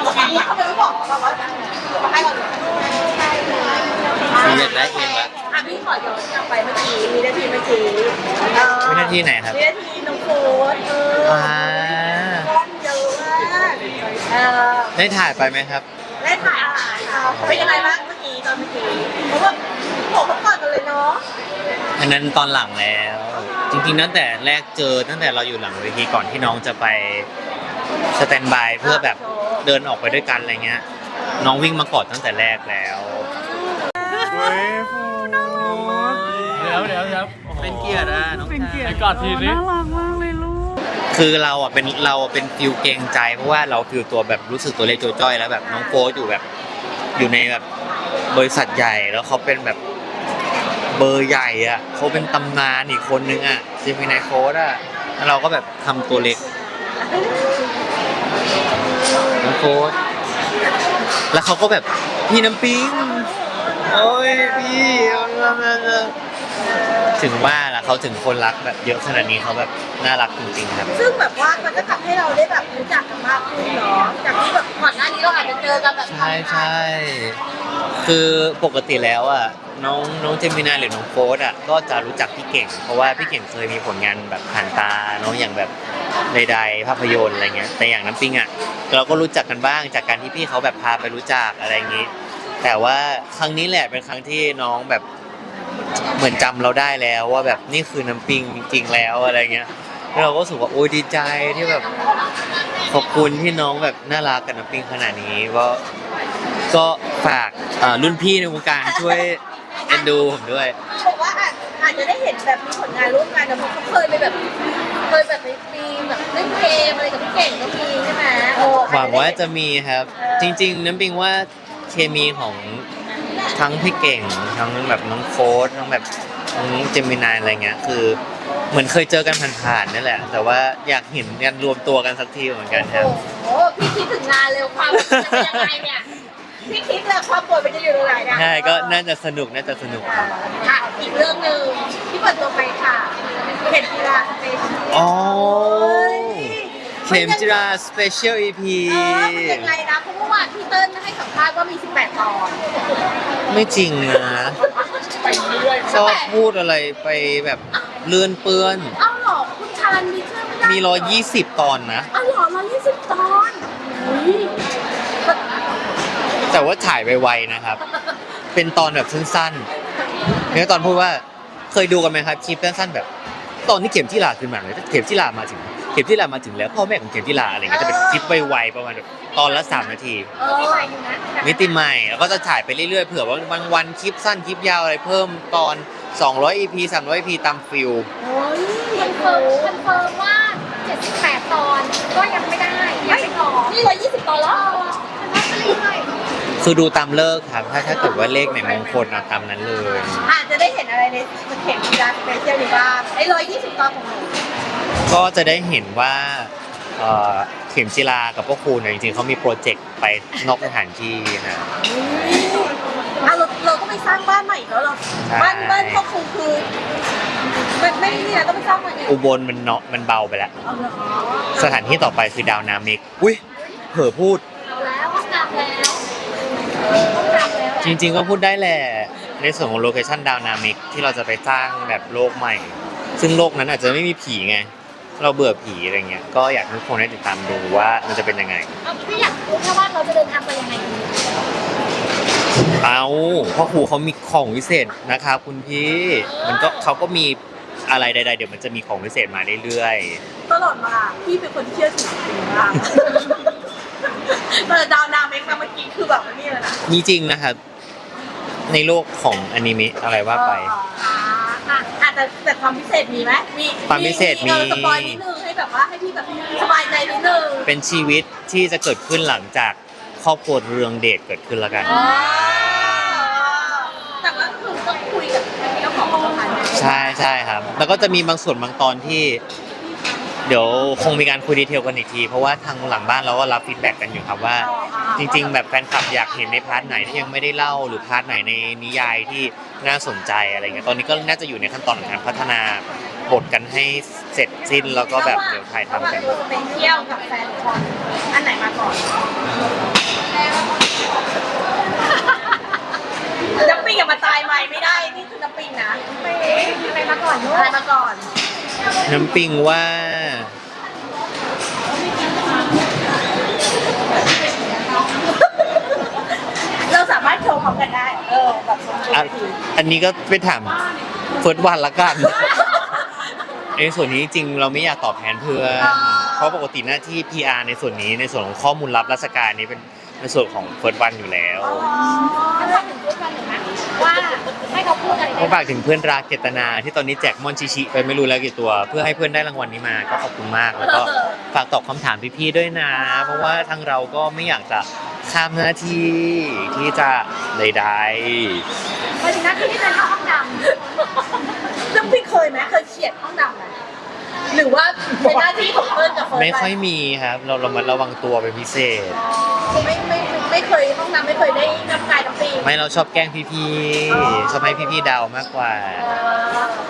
เขาไม่บอกเราว่ามาให้เราดูพี่อยากได้เองละอะพี่ขอย้อนกลับไปเมื่อกี้มีนาทีเมื่อกี้เออวินาทีไหนครับวินาทีน้องโฟนเอออ่า ก้อนเยอะมากเออได้ถ่ายไปไหมครับ ได้ถ่ายอาหารค่ะเป็นยังไงบ้างเมื่อกี้ตอนเมื่อกี้เพราะว่าโผล่เขาก่อนกันเลยเนาะอันนั้นตอนหลังแล้ว จริงๆตั้งแต่แรกเจอตั้งแต่เราอยู่หลังเวทีก่อนที่น้องจะไปสแตนบายเพื่อแบบ เดินออกไปด้วยกันอะไรเงี้ย น้องวิ่งมากอดตั้งแต่แรกแล้วเฮ้ยเดี๋ยวเดี๋ยวเดี๋ยวเป็นเกียรติอะน้องเป็นเกียรชายติกอดทีนี้ น่ารักมากเลยลูก คือเราอะเป็นเราเป็นฟิลเกรงใจเพราะว่าเราฟิลตัวแบบรู้สึกตัวเล็กตัวจ้อยแล้วแบบน้องโฟสอยู่แบบอยู่ในแบบบริษัทใหญ่แล้วเขาเป็นแบบเบอร์ใหญ่อะเขาเป็นตำนานอีกคนนึงอะจิมินายโฟสอะแล้วเราก็แบบทำตัวเล็ก น้องโฟสแล้วเขาก็แบบพี่น้ำปิงโอ้ยพี่ถึงว่าล่ะเขาถึงคนรักแบบเยอะขนาดนี้เขาแบบน่ารักจริงๆครับ ซึ่งแบบว่ามันก็ทำให้เราได้แบบรู้จักกันมากขึ้นเนาะจากที่แบบก่อนหน้านี้เราอาจจะเจอกันแบบใช่ใช่คือปกติแล้วอะน้องน้องเจมินาหรือน้องโฟสอะก็จะรู้จักพี่เก่ง เพราะว่าพี่เก่งเคยมีผลงานแบบผ่านตาเน้องอย่างแบบ ใดๆภาพยนตร์อะไรเงี้ยแต่อย่างน้ำปิงอะเราก็รู้จักกันบ้างจากการที่พี่เขาแบบพาไปรู้จักอะไรอย่างงี้ แต่ว่าครั้งนี้แหละเป็นครั้งที่น้องแบบเหมือนจำเราได้แล้วว่าแบบนี่คือน้ำปิงจริงๆแล้วอะไรเงี้ยเราก็รู้สึกว่าโอ้ยดีใจที่แบบขอบคุณที่น้องแบบน่ารักกับน้ำปิงขนาดนี้ก็ก็ฝากอ่อรุ่นพี่ในวงการช่วยเอ็นดูผมด้วย อกว่าอาจอาจจะได้เห็นแบบมีผลงานร่วมกันแต่เขาเคยไปแบบเคยแบบไปมีแบบเล่นเกมอะไรกับพี่เก่งก็มีใช่ไหมโอ้หวังว่าจะมีครับ จริง ๆ น้ำปิงว่าเคมีของทั้งพี่เก่งทั้งแบบน้องโฟสทั้งแบบทั้งเจมินายอะไรเงี้ยคือเหมือนเคยเจอกันผ่านๆนั่นแหละ แต่ว่าอยากเห็นกันรวมตัวกันสักทีเหมือนกันครับโอ้โหพี่คิดถึงงานเร็วความจะเป็นยังไงเนี่ย พี่คิดเลยความป่วยมันจะอยู่ตรงไหนเนี่ยใช่ก็น่าจะสนุกน่าจะสนุกครับค่ะอีกเรื่องหนึ่งที่เปิดตัวไปค่ะเห็นกีฬาสเปเชียลอ๋อเฮ้ยเข็มจิราสเปเชียลอีพีเออมันยังไงนะเพราะเมื่อวานพี่เติ้ลให้สัมภาษณ์ว่ามี 18 ตอน ไม่จริงนะไปเรื่อยชอบพูดอะไรไปแบบเลื่อนเปื้อน เอ้าเหรอคุณชาญมีเชื่อไม่ได้มีร้อยยี่สิบตอนนะ เอ้าเหรอ แต่ว่าถ่ายไวๆนะครับ เป็นตอนแบบสั้นๆเนี่ยตอนพูดว่าเคยดูกันไหมครับคลิปสั้นๆแบบ ตอนที่เข็มที่ลาขึ้นมาเลยเข็มที่ลามาถึง เข็มที่ลามาถึงแล้วพ่อแม่ของเข็มที่ลาอะไรเงี้ยจะเป็นคลิปไวๆประมาณแบบตอนละสามนาทีเออใหม่อยู่นะมิติใหม่แล้วก็จะถ่ายไปเรื่อยๆเผื่อว่าบางวันคลิปสั้นคลิปยาวอะไรเพิ่มตอน 200 EP 300 EP ตามฟิลโอ้ยคอนเฟิร์มคอนเฟิร์มว่า 78 ตอนก็ยังไม่ได้ยังไม่พอนี่ร้อยยี่สิบตอนแล้วฉันว่าจะเรื่อย คือดูตามเลิกษ์ครับถ้าถ้าเกิดว่าเลขไหนมงคลเอาตามนั้นเลย อาจจะได้เห็นอะไรในเข็มกีฬาสเปเชียลนี้บ้างไอ้ร้อยยี่สิบตอนของหนูก็จะได้เห็นว่าเอ่อเข็มจิลากับพวกคุณเนี่ยจริงๆเขามีโปรเจกต์ไปนอกสถานที่นะ อะเราเราก็ไปสร้างบ้านใหม่อีกแล้วเหราใช่ บ้านบ้านพ่อครูคือมันไม่นี่นะต้องไปสร้างใหม่อีกอุบลมันเนาะมันเบาไปแล้ว เอาเหรอสถานที่ต่อไปคือดาวนามิก อุ้ยเผลอพูด จริง ๆ ก็พูดได้แหละ ในส่วนของโลเคชันดาวนามิกที่เราจะไปสร้างแบบโลกใหม่ ซึ่งโลกนั้นอาจจะไม่มีผีไง เราเบื่อผีอะไรเงี้ย ก็อยากให้ทุกคนได้ติดตามดูว่ามันจะเป็นยังไง เอาพี่อยากรู้แค่ว่าเราจะเดินทางไปยังไงดีเอาเพ่อครูเขามีของวิเศษนะครับคุณพี่ มันก็เขาก็มีอะไรใดๆเดี๋ยวมันจะมีของวิเศษมาเรื่อยตลอดมาพี่เป็นคนที่เชื่อถือจริงมาก แต่ดาวนาเมกนะเมื่อกี้คือแบบนี่เลยนะๆมีจริงนะครับ ในโลกของอนิเมะอะไรว่าไป อ่าอะอะแต่แต่ความพิเศษมีไหมมีความพิเศษมี ออสปอยนิดนึงให้แบบว่าให้พี่แบบสบายใจนิดนึงเป็นชีวิตที่จะเกิดขึ้นหลังจากครอบครัวเรืองเดชเกิดขึ้นแล้วกันอ๋อแต่ว่าคือต้องคุยกับเจ้าของสถานที่ใช่ใช่ครับ แล้วก็จะมีบางส่วนบางตอนที่ เดี๋ยวคงมีการคุยดีเทลกันอีกที เพราะว่าทางหลังบ้านเราก็รับฟีดแบ็กกันอยู่ครับว่า จริง ๆ แบบแฟนคลับอยากเห็นในพาร์ทไหนที่ยังไม่ได้เล่าหรือพาร์ทไหนในนิยายที่น่าสนใจอะไรเงี้ยตอนนี้ก็น่าจะอยู่ในขั้นตอนของการพัฒนาบทกันให้เสร็จสิ้นแล้วก็แบบเดี๋ยวถ่ายทำกันระหว่างตัวไปเที่ยวกับแฟนคอนอันไหนมาก่อนน้ำปิงอย่ามาตายใหม่ไม่ได้ นี่คือน้ำปิงนะไปอะไรมาก่อนลูกอะไรมาก่อน น้ำปิงว่า เราสามารถโชว์พร้อมกันได้ เออแบบอันทีอันนี้ก็ไปถามเฟิร์สวันละกันในส่วนนี้จริงเราไม่อยากตอบแทนเพื่อนเพราะปกติหน้าที่ PR ในส่วนนี้ในส่วนของข้อมูลลับราชการนี้เป็นในส่วนของเฟิร์สวันอยู่แล้ว ก็ได้ฝากถึงเพื่อนรักเจตนา ที่ตอนนี้แจกมอนชิชิไปไม่รู้แล้วกี่ตัว เพื่อให้เพื่อนได้รางวัลนี้มาก็ขอบคุณมาก แล้วก็ฝากตอบคำถามพี่ๆด้วยนะ เพราะว่าทางเราก็ไม่อยากจะข้ามหน้าที่ที่จะใดไปถึงหน้าที่ที่เป็นเข้าห้องดน้ำปิงเคยไหมเคยเขียนห้องดำไหมหรือว่าเป็นหน้าที่ของเพื่อนกับเฟิร์ๆนไม่ค่อยมีครับ เราเรามาระวังตัวเป็นพิเศษอ๋อไม่ไม่ไม่ ไม่เคยห้องน้ำไม่เคยได้น้ำกายน้ำปิงไม่เราชอบแกล้งพี่ๆชอบให้พี่ๆเดามากกว่า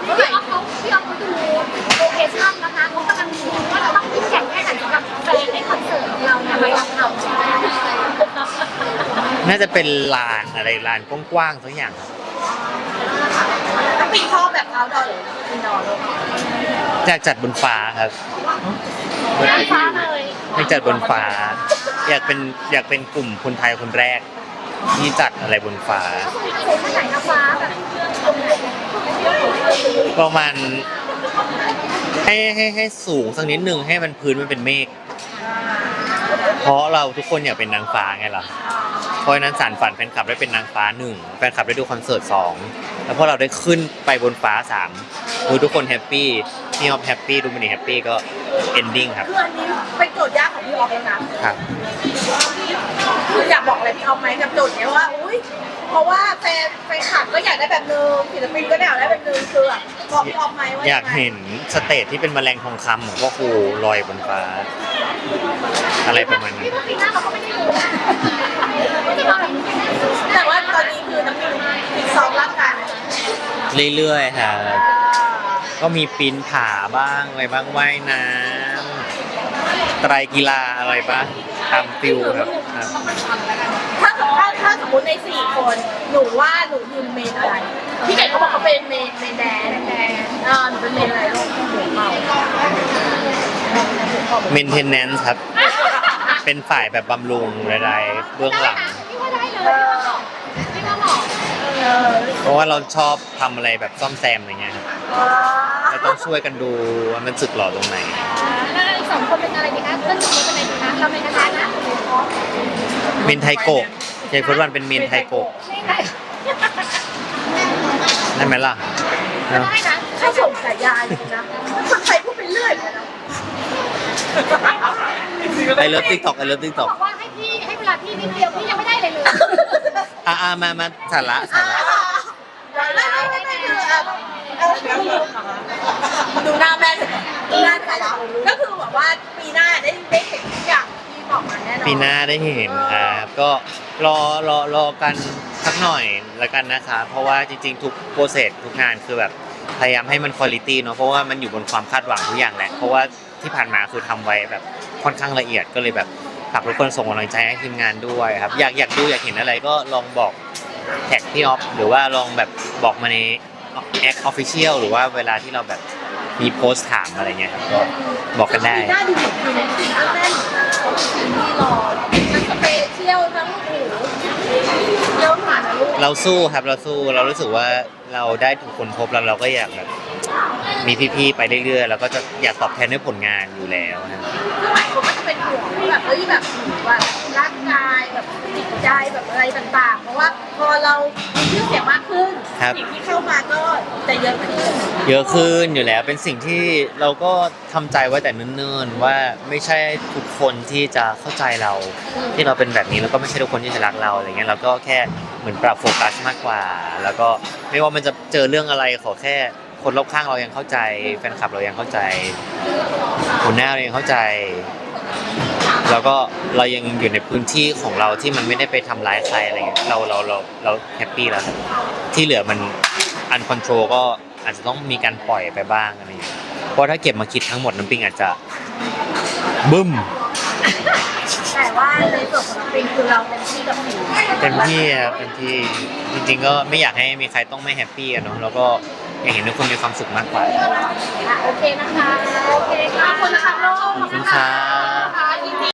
ำพี่อ๊อฟเขาพี่อ๊อฟเขาดูโลเคชั่นนะคะเขากำลังดูว่าเราต้องยิ่งใหญ่แค่ไหนสำหรับแฟนในคอนเสิร์ตของเราเนี่ยไม่รับทำใช่ไหมน่าจะเป็นลานอะไรลานกว้างๆสักอย่างครับน้ำปิงชอบแบบเอาดอหรืออินดอร์ลูกอยากจัดบนฟ้าครับน้ำฟ้าเลยอยากจัดบนฟ้า อยากเป็นอยากเป็นกลุ่มคนไทยคนแรก ที่จัดอะไรบนฟ้าก็คือสูงแค่ไหนนะฟ้าแบบตรงไหนประมาณให้ให้ให้สูงสักนิดหนึ่งให้มันพื้นมันเป็นเมฆเพราะเราทุกคนอยากเป็นนางฟ้าไงล่ะเพราะฉะนั้นสารฝันแฟนคลับได้เป็นนางฟ้าหนึ่งแฟนคลับได้ดูคอนเสิร์ตสองแล้วพอเราได้ขึ้นไปบนฟ้าสามโอ้ยทุกคนแฮปปี้พี่ออฟแฮปปี้ดูมินิแฮปปี้ก็เอนดิ้งครับ คืออันนี้เป็นโจทย์ยากของพี่ออฟแล้วนะครับคื ออยากบอกอะไรพี่ออฟไหมกับโจทย์เนี้ยว่า อุ้ยเพราะว่าแฟนแฟนคลับก็อยากได้แบบนึงศิลปินก็อยากได้แบบนึงคือแบบบอกพี่ออฟไหมว่าอยากเห็นสเตจที่เป็นแมลงทองคำของพ่อครูลอยบนฟ้า อะไรประมาณนั้นพี่ว่าปีหน้าเราก็ไม่ได้รู้นะไม่ได้มาแบบนี้แน่แต่ว่าตอนนี้คือน้ำปิงฟิตซ้อมร่างกายไหมเรื่อยๆครับก็มีปีนผาบ้างอะไรบ้างว่ายน้ำไตรกีฬาอะไรบ้าง ตามฟิลครับครับ ถ้าสมมติถ้าถ้าสมมติในสี่คนหนูว่าหนูยืนเมนอะไรพี่เก่งเขาบอกเขาเป็นเมนเมนแดนแดนอ่าหนูเป็นเมนอะไรลูกหนูเมา maintenance ครับ เป็นฝ่ายแบบบำรุงอะไรๆเบื้องหลัง พี่ว่าได้เลยพี่ว่าเหมาะพี่ว่าเหมาะเออเพราะว่าเราชอบทำอะไรแบบซ่อมแซมอะไรเงี้ยครับเราต้องช่วยกันดูว่ามันสึกหรอตรงไหน แล้วอีกสองคนเป็นอะไรดีคะเพื่อนสองคนเป็นอะไรดีคะเราเป็นคณะนะ เมนไทโกะยายฟุตวันเป็นเมนไทโกะไม่ได้ได้ไหมล่ะไม่เนอะได้นะถ้าส่งสายยาจริงนะคนไทยพูดไปเรื่อยเหมือนกันนะไอเลิฟติ๊กต็อกไอเลิฟติ๊กต็เขาอกบอกว่าให้พี่ให้เวลาพี่นิดเดียวพี่ยังไม่ได้เลยเลยอ่ามามาสาระสาระได้ได้ได้ได้ดูหน้าแม่ดูหน้าใครละก็คือแบบว่าปีหน้าได้ได้ ปีหน้าได้เห็นครับก็รอรอรอกันสักหน่อยแล้วกันนะครับเพราะว่าจริงๆ ทุกโปรเซสทุกงานคือแบบพยายามให้มันคุณภาพเนาะเพราะว่ามันอยู่บนความคาดหวังทุกอย่างแหละเพราะว่าที่ผ่านมาคือทำไว้แบบค่อนข้างละเอียดก็เลยแบบฝากทุกคนส่งกำลังใจให้ทีมงานด้วยครับอยากอยากดูอยากเห็นอะไรก็ลองบอกแท็กพี่ออฟหรือว่าลองแบบบอกมาในแอคออฟฟิเชียลหรือว่าเวลาที่เราแบบมีโพสต์ถามอะไรเงี้ยครับก็บอกกันได้น้าดูเหมือนปีนี้ปีหน้น ที่รอทั้งสเปเชียลทั้งโอ้โหเยอะผ่านนะลูกเราสู้ครับเราสู้เรารู้สึกว่าเราได้ถูกคนพบแล้วเราก็อยากแบบมีพี่ๆไปเรื่อยๆแล้วก็จะอยากตอบแทนด้วยผลงานอยู่แล้วนะครับ หลายคนก็จะเป็นห่วงว่าแบบเอ้ยแบบว่าร่างกายแบบจิต ใจแบบอะไรต่างๆ เพราะว่าพอเรามีชื่อเสียงมากขึ้นครับ สิ่งที่เข้ามาก็จะเยอะขึ้นเยอะขึ้นอยู่แล้วเป็นสิ่งที่เราก็ทำใจไว้แต่เนิ่นๆว่าไม่ใช่ทุกคนที่จะเข้าใจเรา ที่เราเป็นแบบนี้แล้วก็ไม่ใช่ทุกคนที่จะรักเราอะไรเงี้ยเราก็แค่เหมือนปรับโฟกัสมากกว่า แล้วก็ไม่ว่ามันจะเจอเรื่องอะไรขอแค่ คนรอบข้างเรายังเข้าใจแฟนคลับเรายังเข้าใจหัวหน้าเรายังเข้าใจ แล้วก็เรายังอยู่ในพื้นที่ของเราที่มันไม่ได้ไปทำร้ายใครอะไรเงี้ยเราเราเราเราแฮปปี้แล้วครับที่เหลือมันอันคอนโทรก็อาจจะต้องมีการปล่อยไปบ้างอะไรอย่างเงี้ยเพราะถ้าเก็บมาคิดทั้งหมดน้ำปิงอาจจะบึ้ม แต่ว่าในส่วนของน้ำปิงคือเราเต็มที่กับผิวเต็มที่ครับเต็มที่จริงๆก็ไม่อยากให้มีใครต้องไม่แฮปปี้กันเนาะแล้วก็อยากเห็นทุกคนมีความสุขมากกว่า อะโอเคนะคะ โอเคค่ะขอบคุณนะคะขอบคุณครับ